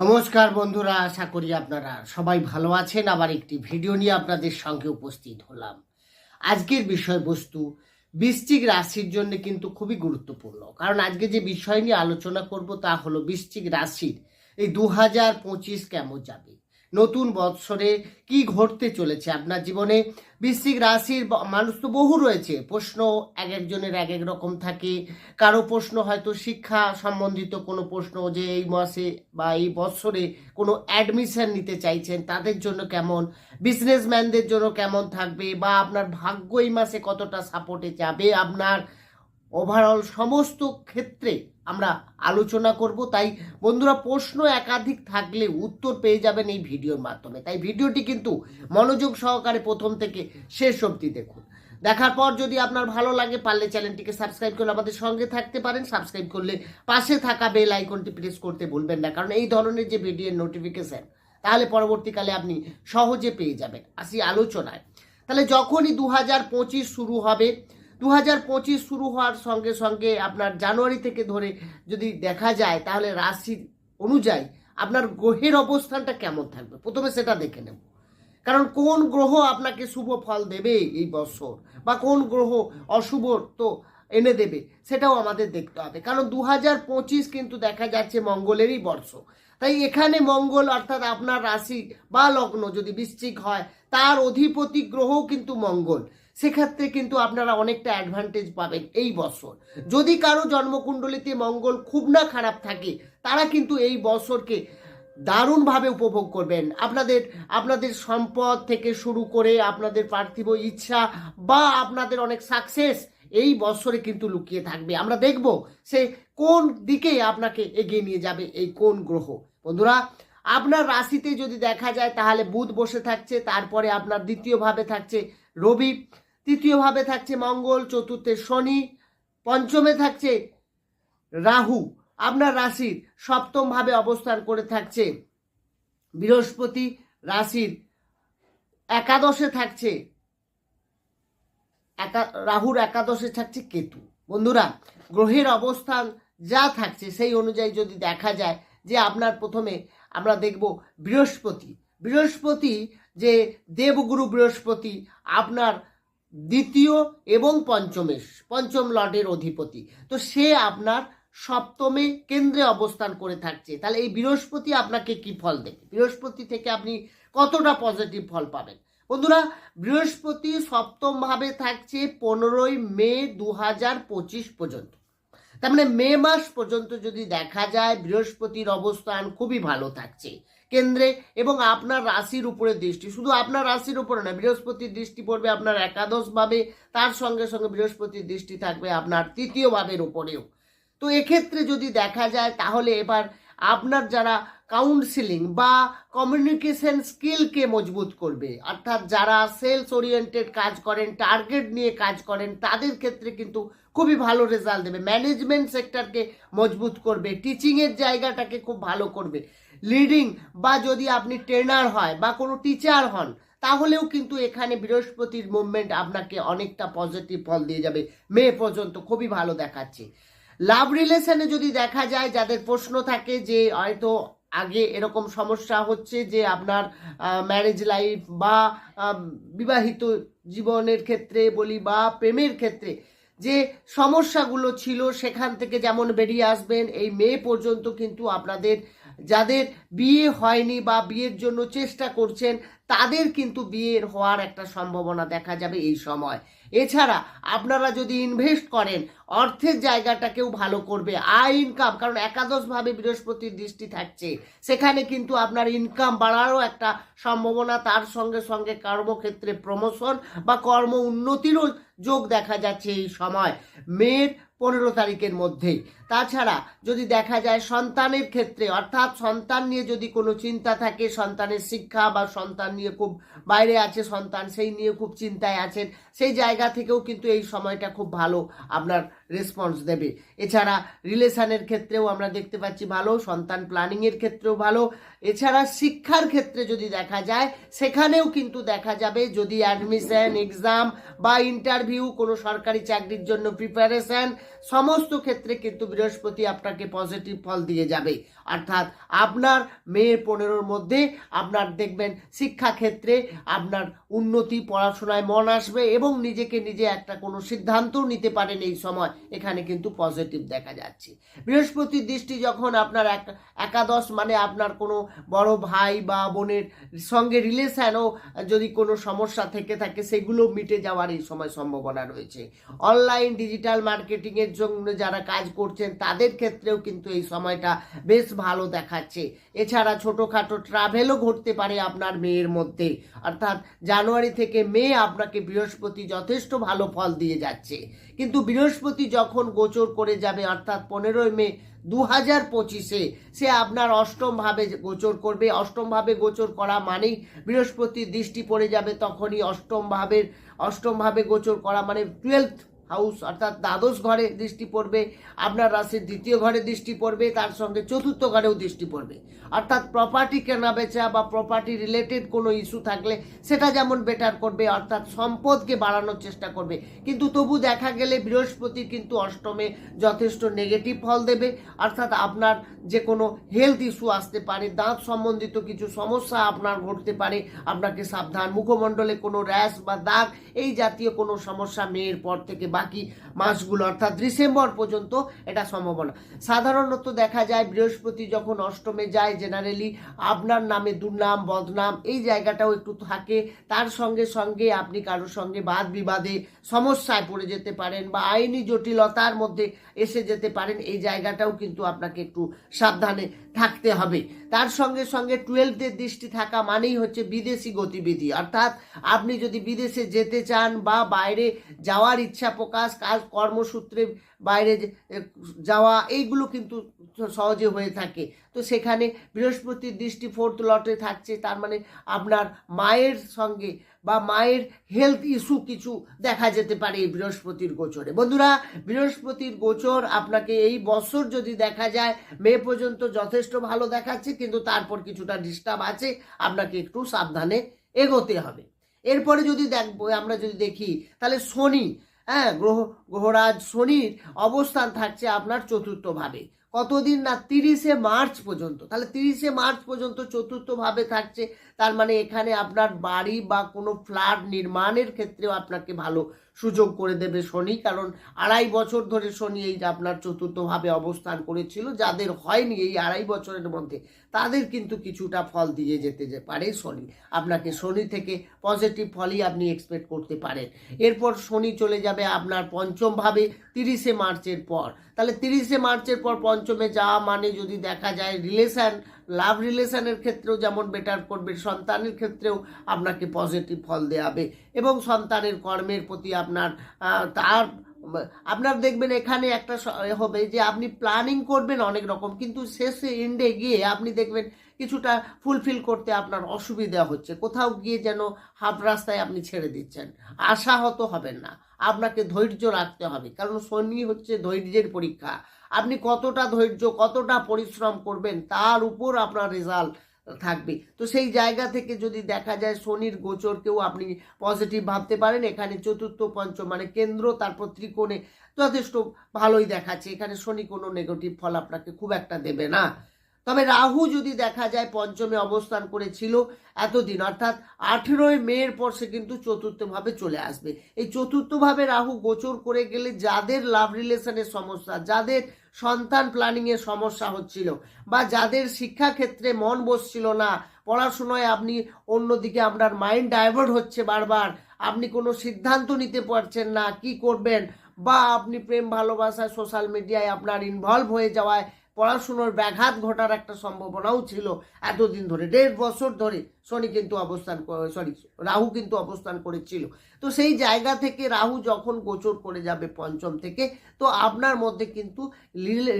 নমস্কার বন্ধুরা, আশা করি আপনারা সবাই ভালো আছেন। আবার একটি ভিডিও নিয়ে আপনাদের সঙ্গে উপস্থিত হলাম। আজকের বিষয়বস্তু, বৃশ্চিক রাশির জন্য কিন্তু খুবই গুরুত্বপূর্ণ। কারণ আজকে যে বিষয় নিয়ে আলোচনা করব তা হলো বৃশ্চিক রাশির এই দু হাজার পঁচিশ কেমন যাবে। নতুন বৎসরে কি ঘটতে চলেছে আপনার জীবনে? বৃশ্চিক রাশির মানুষ তো বহু রয়েছে। প্রশ্ন এক একজনের এক এক রকম থাকে। কারও প্রশ্ন হয়তো শিক্ষা সম্বন্ধিত কোনো প্রশ্ন যে এই মাসে বা এই বৎসরে কোনো অ্যাডমিশন নিতে চাইছেন, তাদের জন্য কেমন? বিজনেসম্যানদের জন্য কেমন থাকবে? বা আপনার ভাগ্য এই মাসে কতটা সাপোর্টে যাবে? আপনার ওভারঅল সমস্ত ক্ষেত্রে আমরা আলোচনা করব। তাই বন্ধুরা, প্রশ্ন একাধিক থাকলে উত্তর পেয়ে যাবেন এই ভিডিওর মাধ্যমে। তাই ভিডিওটি কিন্তু মনোযোগ সহকারে প্রথম থেকে শেষ অবধি দেখুন। দেখার পর যদি আপনার ভালো লাগে, পারলে চ্যানেলটিকে সাবস্ক্রাইব করলে আমাদের সঙ্গে থাকতে পারেন। সাবস্ক্রাইব করলে পাশে থাকা বেল আইকনটি প্রেস করতে ভুলবেন না, কারণ এই ধরনের যে ভিডিওর নোটিফিকেশন তাহলে পরবর্তীকালে আপনি সহজে পেয়ে যাবেন। আসি আলোচনায়। তাহলে যখনই দু হাজার পঁচিশ শুরু হবে দু হাজার পঁচিশ শুরু হওয়ার সঙ্গে সঙ্গে আপনার জানুয়ারি থেকে ধরে যদি দেখা যায়, তাহলে রাশির অনুযায়ী আপনার গ্রহের অবস্থানটা কেমন থাকবে? প্রথমে সেটা দেখে নেব। কারণ কোন গ্রহ আপনাকে শুভ ফল দেবে এই বছর? বা কোন গ্রহ অশুভ তো এনে দেবে? সেটাও আমাদের দেখতে হবে। কারণ দু হাজার পঁচিশ কিন্তু দেখা যাচ্ছে মঙ্গলেরই বর্ষ। তাই এখানে মঙ্গল অর্থাৎ আপনার রাশি বা লগ্ন যদি বৃশ্চিক হয়, তার অধিপতি গ্রহও কিন্তু মঙ্গল। সেক্ষেত্রে কিন্তু আপনারা অনেকটা অ্যাডভান্টেজ পাবেন এই বছর। যদি কারও জন্মকুণ্ডলিতে মঙ্গল খুব না খারাপ থাকে, তারা কিন্তু এই বছরকে দারুণভাবে উপভোগ করবেন। আপনাদের আপনাদের সম্পদ থেকে শুরু করে আপনাদের পার্থিব ইচ্ছা বা আপনাদের অনেক সাকসেস এই বছরে কিন্তু লুকিয়ে থাকবে। আমরা দেখব সে কোন দিকে আপনাকে এগিয়ে নিয়ে যাবে এই কোন গ্রহ। বন্ধুরা, আপনার রাশিতে যদি দেখা যায় তাহলে বুধ বসে থাকছে, তারপরে আপনার দ্বিতীয়ভাবে থাকছে রবি। তৃতীয়ভাবে থাকছে মঙ্গল, চতুর্থে শনি, পঞ্চমে থাকছে রাহু। আপনার রাশির সপ্তম ভাবে অবস্থান করে থাকছে বৃহস্পতি রাশির একাদশে থাকছে একা- রাহুর একাদশে থাকছে কেতু। বন্ধুরা, গ্রহের অবস্থান যা থাকছে সেই অনুযায়ী যদি দেখা যায় যে আপনার প্রথমে আমরা দেখব বৃহস্পতি। বৃহস্পতি যে দেবগুরু বৃহস্পতি, আপনার দ্বিতীয় এবং পঞ্চমেশ, পঞ্চম লর্ডের অধিপতি। তো সে আপনার সপ্তমে কেন্দ্রে অবস্থান করে থাকছে। তাহলে এই বৃহস্পতি আপনাকে কি ফল দেবে? বৃহস্পতি থেকে আপনি কতটা পজিটিভ ফল পাবেন? বন্ধুরা, বৃহস্পতি সপ্তম ভাবে থাকছে পনেরোই মে দু হাজার পঁচিশ পর্যন্ত। তার মানে মে মাস পর্যন্ত যদি দেখা যায়, বৃহস্পতির অবস্থান খুবই ভালো থাকছে। কেন্দ্রে এবং আপনার রাশির উপরে দৃষ্টি। শুধু আপনার রাশির উপরে না বৃহস্পতির দৃষ্টি পড়বে আপনার একাদশ ভাবে তার সঙ্গে সঙ্গে বৃহস্পতির দৃষ্টি থাকবে আপনার তৃতীয় ভাবের উপরেও। তো এক্ষেত্রে যদি দেখা যায়, তাহলে এবার আপনার যারা কাউন্সিলিং বা কমিউনিকেশন স্কিলকে মজবুত করবে, অর্থাৎ যারা সেলস ওরিয়েন্টেড কাজ করেন টার্গেট নিয়ে কাজ করেন, তাদের ক্ষেত্রে কিন্তু খুবই ভালো রেজাল্ট দেবে। ম্যানেজমেন্ট সেক্টরকে মজবুত করবে টিচিংয়ের জায়গাটাকে খুব ভালো করবে। লিডিং বা যদি আপনি ট্রেনার হয় বা কোনো টিচার হন, তাহলেও কিন্তু এখানে বৃহস্পতির মুভমেন্ট আপনাকে অনেকটা পজিটিভ ফল দিয়ে যাবে। মে পর্যন্ত খুবই ভালো দেখাচ্ছে। লাভ রিলেশনে যদি দেখা যায়, যাদের প্রশ্ন থাকে যে হয়তো আগে এরকম সমস্যা হচ্ছে যে আপনার ম্যারেজ লাইফ বা বিবাহিত জীবনের ক্ষেত্রে বলি বা প্রেমের ক্ষেত্রে যে সমস্যাগুলো ছিল, সেখান থেকে যেমন বেরিয়ে আসবেন, এই মে পর্যন্ত কিন্তু আপনাদের যাদের বিয়ে হয়নি বা বিয়ের জন্য চেষ্টা করছেন, তাদের কিন্তু বিয়ের হওয়ার একটা সম্ভাবনা দেখা যাবে এই সময়। এছাড়া আপনারা যদি ইনভেস্ট করেন, অর্থের জায়গাটাকেও ভালো করবে, আয় ইনকাম কারণ একাদশভাবে বৃহস্পতির দৃষ্টি থাকছে। সেখানে কিন্তু আপনার ইনকাম বাড়ারও একটা সম্ভাবনা, তার সঙ্গে সঙ্গে কর্মক্ষেত্রে প্রমোশন বা কর্ম উন্নতিরও যোগ দেখা যাচ্ছে এই সময় মেয়ের পনেরো তারিখের মধ্যেই। তাছাড়া যদি দেখা যায় সন্তানের ক্ষেত্রে, অর্থাৎ সন্তান নিয়ে যদি কোনো চিন্তা থাকে, সন্তানের শিক্ষা বা সন্তান নিয়ে খুব বাইরে আছে, সন্তান সেই নিয়ে খুব চিন্তায় আছেন, সেই জায়গা থেকেও কিন্তু এই সময়টা খুব ভালো আপনার রেসপন্স দেবে। এছাড়া রিলেশানের ক্ষেত্রেও আমরা দেখতে পাচ্ছি ভালো, সন্তান প্ল্যানিংয়ের ক্ষেত্রেও ভালো। এছাড়া শিক্ষার ক্ষেত্রে যদি দেখা যায়, সেখানেও কিন্তু দেখা যাবে যদি অ্যাডমিশন এক্সাম বা ইন্টারভিউ কোনো সরকারি চাকরির জন্য প্রিপারেশন সমস্ত ক্ষেত্রে কিন্তু বৃহস্পতি আপনাকে পজিটিভ ফল দিয়ে যাবে। অর্থাৎ আপনার মেয়ের পনেরোর মধ্যে আপনার দেখবেন শিক্ষাক্ষেত্রে আপনার উন্নতি পড়াশোনায় মন আসবে এবং নিজেকে নিজে একটা কোনো সিদ্ধান্তও নিতে পারেন এই সময়। এখানে কিন্তু পজিটিভ দেখা যাচ্ছে। বৃহস্পতির দৃষ্টি যখন আপনার এক, একাদশ মানে আপনার কোনো বড় ভাই বা বোনের সঙ্গে রিলেশনও যদি কোনো সমস্যা থেকে থাকে, সেগুলো মিটে যাওয়ার এই সময় সম্ভাবনা রয়েছে। অনলাইন, ডিজিটাল মার্কেটিংয়ের জন্য যারা কাজ করছেন তাদের ক্ষেত্রেও কিন্তু এই সময়টা বেশ ভালো দেখাচ্ছে। এছাড়া ছোটোখাটো ট্রাভেলও ঘটতে পারে আপনার মেয়ের মধ্যে। অর্থাৎ জানুয়ারি থেকে মে আপনাকে বৃহস্পতি যথেষ্ট ভালো ফল দিয়ে যাচ্ছে। কিন্তু বৃহস্পতি যখন গোচর করে যাবে, অর্থাৎ পনেরোই মে দু হাজার পঁচিশে, সে আপনার অষ্টমভাবে গোচর করবে। অষ্টমভাবে গোচর করা মানেই বৃহস্পতির দৃষ্টি পড়ে যাবে তখনই অষ্টম ভাবের গোচর করা মানে টুয়েলথ হাউস, অর্থাৎ দ্বাদশ ঘরে দৃষ্টি পড়বে, আপনার রাশির দ্বিতীয় ঘরে দৃষ্টি পড়বে, তার সঙ্গে চতুর্থ ঘরেও দৃষ্টি পড়বে। অর্থাৎ প্রপার্টি কেনা বেচা বা প্রপার্টি রিলেটেড কোনো ইস্যু থাকলে সেটা যেমন বেটার করবে, অর্থাৎ সম্পদকে বাড়ানোর চেষ্টা করবে। কিন্তু তবু দেখা গেলে বৃহস্পতি কিন্তু অষ্টমে যথেষ্ট নেগেটিভ ফল দেবে, অর্থাৎ আপনার যে কোনো হেলথ ইস্যু আসতে পারে, দাঁত সম্বন্ধিত কিছু সমস্যা আপনার ঘটতে পারে, আপনাকে সাবধান মুখমণ্ডলে কোনো র্যাশ বা দাগ, এই জাতীয় কোনো সমস্যা মেয়ের পর থেকে বাকি মাসগুলো, অর্থাৎ ডিসেম্বর পর্যন্ত এটা সম্ভাবনা সাধারণত দেখা যায় বৃহস্পতি যখন অষ্টমে যায় জেনারেলি আপনার নামে দুর্নাম, বদনাম এই জায়গাটাও একটু থাকে। তার সঙ্গে সঙ্গে আপনি কারোর সঙ্গে বাদ বিবাদে সমস্যায় পড়ে যেতে পারেন বা আইনি জটিলতার মধ্যে এসে যেতে পারেন, এই জায়গাটাও কিন্তু আপনাকে একটু সাবধানে থাকতে হবে। তার সঙ্গে সঙ্গে টুয়েলভদের দৃষ্টি থাকা মানেই হচ্ছে বিদেশি গতিবিধি। অর্থাৎ আপনি যদি বিদেশে যেতে চান বা বাইরে যাওয়ার ইচ্ছা প্রকাশ কাজ, কর্মসূত্রে বাইরে যাওয়া, এইগুলো কিন্তু সহজে হয়ে থাকে। তো সেখানে বৃহস্পতির দৃষ্টি ফোর্থ লটে থাকছে, তার মানে আপনার মায়ের সঙ্গে বা মায়ের হেলথ ইস্যু কিছু দেখা যেতে পারে এই বৃহস্পতির গোচরে। বন্ধুরা, বৃহস্পতির গোচর আপনাকে এই বছর যদি দেখা যায়, মে পর্যন্ত যথেষ্ট ভালো দেখাচ্ছে, কিন্তু তারপর কিছুটা ডিস্টার্ব আছে, আপনাকে একটু সাবধানে এগোতে হবে। এরপরে যদি দেখব, আমরা যদি দেখি, তাহলে শনি হ্যাঁ গ্রহ, গ্রহরাজ শনির অবস্থান থাকছে আপনার চতুর্থভাবে। কতদিন না তিরিশে মার্চ পর্যন্ত, তাহলে তিরিশে মার্চ পর্যন্ত চতুর্থভাবে থাকছে, তার মানে এখানে আপনার বাড়ি বা কোনো ফ্ল্যাট নির্মাণের ক্ষেত্রেও আপনাকে ভালো সুযোগ করে দেবে শনি, কারণ আড়াই বছর ধরে শনি এই আপনার চতুর্থভাবে অবস্থান করেছিল, যাদের হয়নি এই আড়াই বছরের মধ্যে, তাদের কিন্তু কিছুটা ফল দিয়ে যেতে যে পারে শনি। আপনাকে শনি থেকে পজিটিভ ফলই আপনি এক্সপেক্ট করতে পারেন। এরপর শনি চলে যাবে আপনার পঞ্চমভাবে, তিরিশে মার্চের পর। তাহলে তিরিশে মার্চের পর পঞ্চমে যাওয়া মানে যদি দেখা যায় রিলেশন লাভ রিলেশনের ক্ষেত্রেও যেমন বেটার করবে, সন্তানের ক্ষেত্রেও আপনাকে পজিটিভ ফল দেওয়াবে এবং সন্তানের কর্মের প্রতি আপনার তার, আপনার দেখবেন এখানে একটা হবে যে আপনি প্ল্যানিং করবেন অনেক রকম, কিন্তু শেষে এন্ডে গিয়ে আপনি দেখবেন কিছুটা ফুলফিল করতে আপনার অসুবিধা হচ্ছে। কোথাও গিয়ে যেন হাফ রাস্তায় আপনি ছেড়ে দিচ্ছেন। আশাহত হবেন না। আপনাকে ধৈর্য রাখতে হবে। কারণ শনি হচ্ছে ধৈর্যের পরীক্ষা। আপনি কতটা ধৈর্য, কতটা পরিশ্রম করবেন, তার উপর আপনার রেজাল্ট থাকবে। তো সেই জায়গা থেকে যদি দেখা যায় শনির গোচরকেও আপনি পজিটিভ ভাবতে পারেন, এখানে চতুর্থ, পঞ্চম মানে কেন্দ্র, তারপর ত্রিকোণে যথেষ্ট ভালোই দেখাচ্ছে। এখানে শনি কোনো নেগেটিভ ফল আপনাকে খুব একটা দেবে না। তবে রাহু যদি দেখা যায় পঞ্চমে অবস্থান করেছিল এতদিন, অর্থাৎ আঠেরোই মেয়ের পর সে কিন্তু চতুর্থভাবে চলে আসবে। এই চতুর্থভাবে রাহু গোচর করে গেলে যাদের লাভ রিলেশনের সমস্যা, যাদের সন্তান প্ল্যানিংয়ের সমস্যা হচ্ছিল বা যাদের শিক্ষাক্ষেত্রে মন বসছিল না, পড়াশোনায় আপনি অন্যদিকে আপনার মাইন্ড ডাইভার্ট হচ্ছে বারবার, আপনি কোনো সিদ্ধান্ত নিতে পারছেন না, কি করবেন? বা আপনি প্রেম ভালোবাসায় সোশ্যাল মিডিয়ায় আপনার ইনভলভ হয়ে যাওয়ায় পড়াশুনোর ব্যাঘাত ঘটার একটা সম্ভাবনাও ছিল এতদিন ধরে। দেড় বছর ধরে শনি কিন্তু অবস্থান সরি রাহু কিন্তু অবস্থান করেছিল। তো সেই জায়গা থেকে রাহু যখন গোচর করে যাবে পঞ্চম থেকে, তো আপনার মধ্যে কিন্তু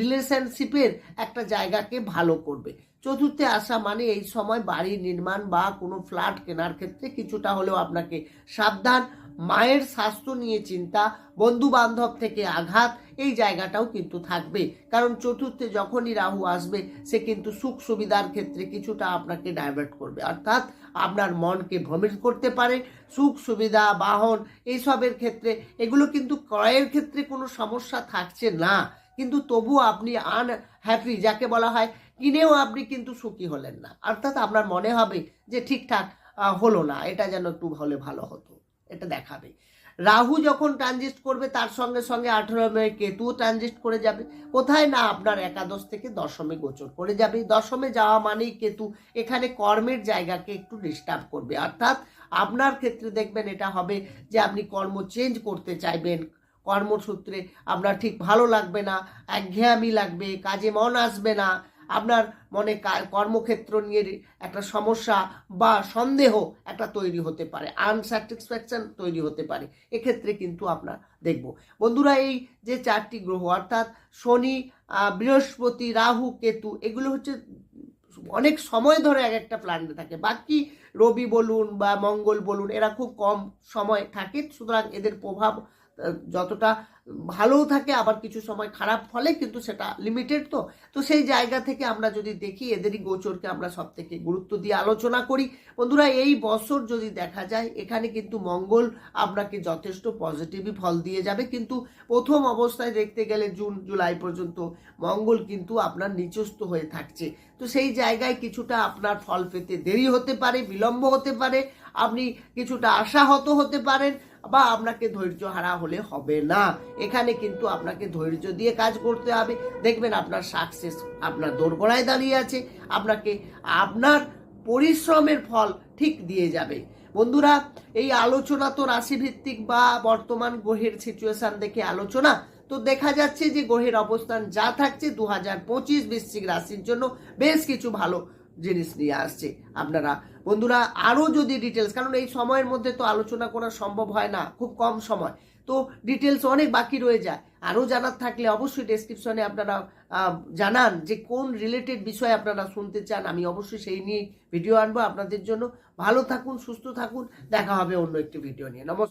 রিলেশনশিপের একটা জায়গাকে ভালো করবে। চতুর্থে আসা মানে এই সময় বাড়ি নির্মাণ বা কোনো ফ্ল্যাট কেনার ক্ষেত্রে কিছুটা হলেও আপনাকে সাবধান। মায়ের স্বাস্থ্য নিয়ে চিন্তা বন্ধু বান্ধব থেকে আঘাত, এই জায়গাটাও কিন্তু থাকবে। কারণ চতুর্থে যখনই রাহু আসবে, সে কিন্তু সুখ সুবিধার ক্ষেত্রে কিছুটা আপনাকে ডাইভার্ট করবে। অর্থাৎ আপনার মনকে ভ্রমিত করতে পারে, সুখ সুবিধা, বাহন, এইসবের ক্ষেত্রে। এগুলো কিন্তু ক্রয়ের ক্ষেত্রে কোনো সমস্যা থাকছে না। কিন্তু তবুও আপনি আনহ্যাপি যাকে বলা হয়, কিনেও আপনি কিন্তু সুখী হলেন না। অর্থাৎ আপনার মনে হবে যে ঠিকঠাক হলো না। এটা যেন একটু হলে ভালো হতো। এটা দেখাবে। রাহু যখন ট্রানজিস্ট করবে, তার সঙ্গে সঙ্গে আঠেরো মে কেতুও ট্রানজিস্ট করে যাবে। কোথায় না আপনার একাদশ থেকে দশমে গোচর করে যাবে। দশমে যাওয়া মানেই কেতু এখানে কর্মের জায়গাকে একটু ডিস্টার্ব করবে। অর্থাৎ আপনার ক্ষেত্রে দেখবেন এটা হবে যে আপনি কর্ম চেঞ্জ করতে চাইবেন। কর্মসূত্রে আপনার ঠিক ভালো লাগবে না, একঘেয়ামি লাগবে, কাজে মন আসবে না। আপনার মনে কর্মক্ষেত্র নিয়ে একটা সমস্যা বা সন্দেহ একটা তৈরি হতে পারে আনস্যাটিসফ্যাকশন তৈরি হতে পারে। এক্ষেত্রে কিন্তু আপনার দেখব। বন্ধুরা, এই যে চারটি গ্রহ, অর্থাৎ শনি বৃহস্পতি, রাহু, কেতু, এগুলো হচ্ছে অনেক সময় ধরে এক একটা প্ল্যানেটে থাকে। বাকি রবি বলুন বা মঙ্গল বলুন, এরা খুব কম সময় থাকে। সুতরাং এদের প্রভাব যতটা ভালোও থাকে, আবার কিছু সময় খারাপ ফলে কিন্তু সেটা লিমিটেড তো। তো সেই জায়গা থেকে আমরা যদি দেখি, এদেরই গোচরকে আমরা সব থেকে গুরুত্ব দিয়ে আলোচনা করি। বন্ধুরা, এই বছর যদি দেখা যায়, এখানে কিন্তু মঙ্গল আপনাকে যথেষ্ট পজিটিভই ফল দিয়ে যাবে। কিন্তু প্রথম অবস্থায় দেখতে গেলে জুন, জুলাই পর্যন্ত মঙ্গল কিন্তু আপনার নিচস্থ হয়ে থাকছে। তো সেই জায়গায় কিছুটা আপনার ফল পেতে দেরি হতে পারে, বিলম্ব হতে পারে। আপনি কিছুটা আশাহত হতে পারেন। বা আপনাকে ধৈর্য হারা হলে হবে না। এখানে কিন্তু আপনাকে ধৈর্য দিয়ে কাজ করতে হবে। দেখবেন আপনার সাকসেস আপনার দোরগোড়ায় দাঁড়িয়ে আছে। আপনাকে আপনার পরিশ্রমের ফল ঠিক দিয়ে যাবে। বন্ধুরা, এই আলোচনা তো রাশিভিত্তিক বা বর্তমান গ্রহের সিচুয়েশন দেখে আলোচনা। তো দেখা যাচ্ছে যে গ্রহের অবস্থান যা থাকছে, দু হাজার পঁচিশ বৃশ্চিক রাশির জন্য বেশ কিছু ভালো। জিনিস নিয়ে আসছে। আপনারা, বন্ধুরা, আরও যদি ডিটেলস কারণ এই সময়ের মধ্যে তো আলোচনা করা সম্ভব হয় না, খুব কম সময়। তো ডিটেলস অনেক বাকি রয়ে যায়। আরও জানার থাকলে অবশ্যই ডেসক্রিপশনে আপনারা জানান যে কোন রিলেটেড বিষয় আপনারা শুনতে চান। আমি অবশ্যই সেই নিয়ে ভিডিও আনব আপনাদের জন্য। ভালো থাকুন, সুস্থ থাকুন। দেখা হবে অন্য একটি ভিডিও নিয়ে। নমস্কার।